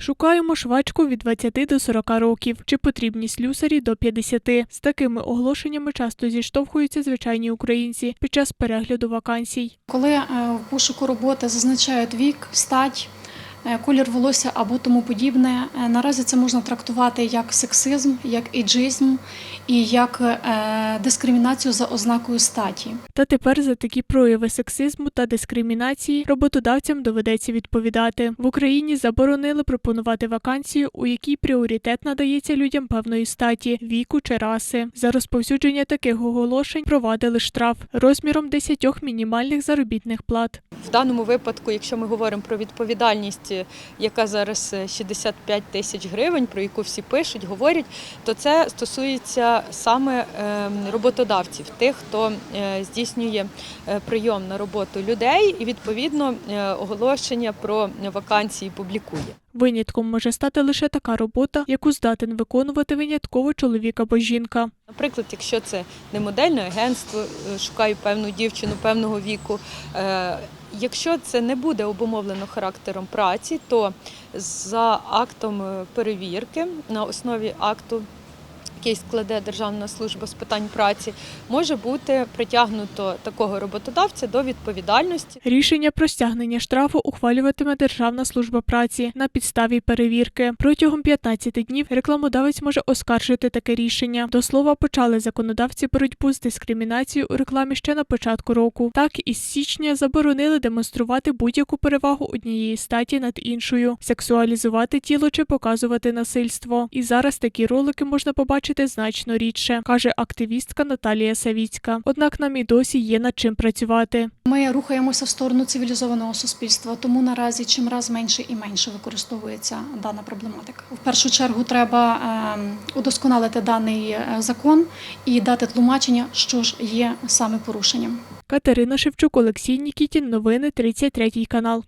Шукаємо швачку від 20 до 40 років. Чи потрібні слюсарі до 50. З такими оголошеннями часто зіштовхуються звичайні українці під час перегляду вакансій. Коли е, в пошуку роботи зазначають вік, стать, колір волосся або тому подібне, е, наразі це можна трактувати як сексизм, як іджизм і як е, дискримінацію за ознакою статі. Та тепер за такі прояви сексизму та дискримінації роботодавцям доведеться відповідати. В Україні заборонили пропонувати вакансію, у якій пріоритет надається людям певної статі, віку чи раси. За розповсюдження таких оголошень провадили штраф розміром 10 мінімальних заробітних плат. В даному випадку, якщо ми говоримо про відповідальність, е, яка зараз е, 65 тисяч гривень, про яку всі пишуть, говорять, то це стосується саме е, роботодавців, тих, хто е, здійснює е, прийом на роботу людей і відповідно е, оголошення про вакансії публікує. Винятком може стати лише така робота, яку здатен виконувати винятково чоловік або жінка. Наприклад, якщо це не модельне агентство, е, шукаю певну дівчину певного віку. Якщо це не буде обумовлено характером праці, то за актом е, перевірки на основі акту, який складе Державна служба з питань праці, може бути притягнуто такого роботодавця до відповідальності. Рішення про стягнення штрафу ухвалюватиме Державна служба праці на підставі перевірки. Протягом 15 днів рекламодавець може оскаржити таке рішення. До слова, почали законодавці боротьбу з дискримінацією у рекламі ще на початку року. Так із січня заборонили демонструвати будь-яку перевагу однієї статі над іншою, сексуалізувати тіло чи показувати насильство. І зараз такі ролики можна побачити значно рідше, каже активістка Наталія Савіцька. Однак нам і досі є над чим працювати. Ми рухаємося в сторону цивілізованого суспільства, тому наразі чим раз менше і менше використовується дана проблематика. В першу чергу треба ем, удосконалити даний е, закон і дати тлумачення, що ж є саме порушенням. Катерина Шевчук, Олексій Нікітін. Новини 33 канал.